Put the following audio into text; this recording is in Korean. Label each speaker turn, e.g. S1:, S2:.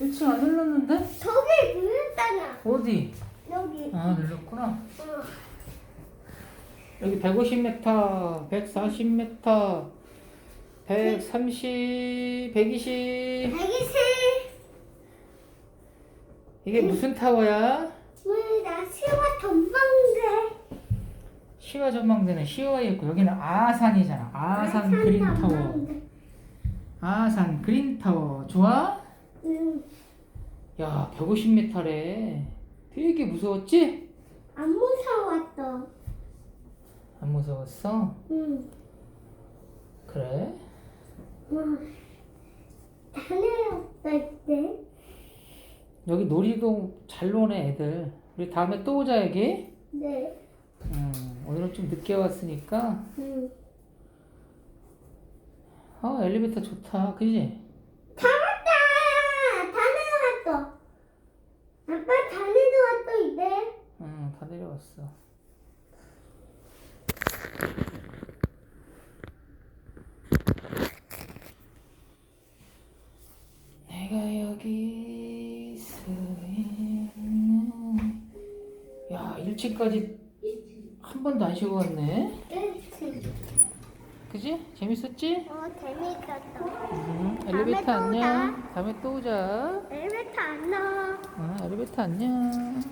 S1: 1층 안 눌렀는데?
S2: 저기 눌렀잖아.
S1: 어디?
S2: 여기.
S1: 아 눌렀구나.
S2: 어.
S1: 여기 150m, 140m, 130, 120.
S2: 대기실.
S1: 이게 무슨 타워야?
S2: 우리 나 시와 전망대.
S1: 시와 전망대는 시와에 있고 여기는 아산이잖아. 아산 그린 타워. 아산 그린 타워. 좋아?
S2: 응.
S1: 야, 150m래. 되게 무서웠지?
S2: 안 무서웠어.
S1: 안 무서웠어?
S2: 응.
S1: 그래?
S2: 응. 다녀왔을 때.
S1: 여기 놀이동 잘 노네 애들. 우리 다음에 또 오자 여기.
S2: 네.
S1: 음, 오늘은 좀 늦게 왔으니까.
S2: 응.
S1: 어, 엘리베이터 좋다. 그지?
S2: 다 왔다. 다 내려왔어. 아빠 다 내려왔어 이제.
S1: 응, 다 내려왔어. 내가 여기 서 있는 야 1층까지 한 번도 안 쉬고 왔네
S2: 응.
S1: 그지? 재밌었지?
S2: 어 재밌었어.
S1: 응,
S2: 다음에
S1: 엘리베이터
S2: 또
S1: 안녕. 다음에 또 오자
S2: 엘리베이터 안 나와.
S1: 응, 엘리베이터 안녕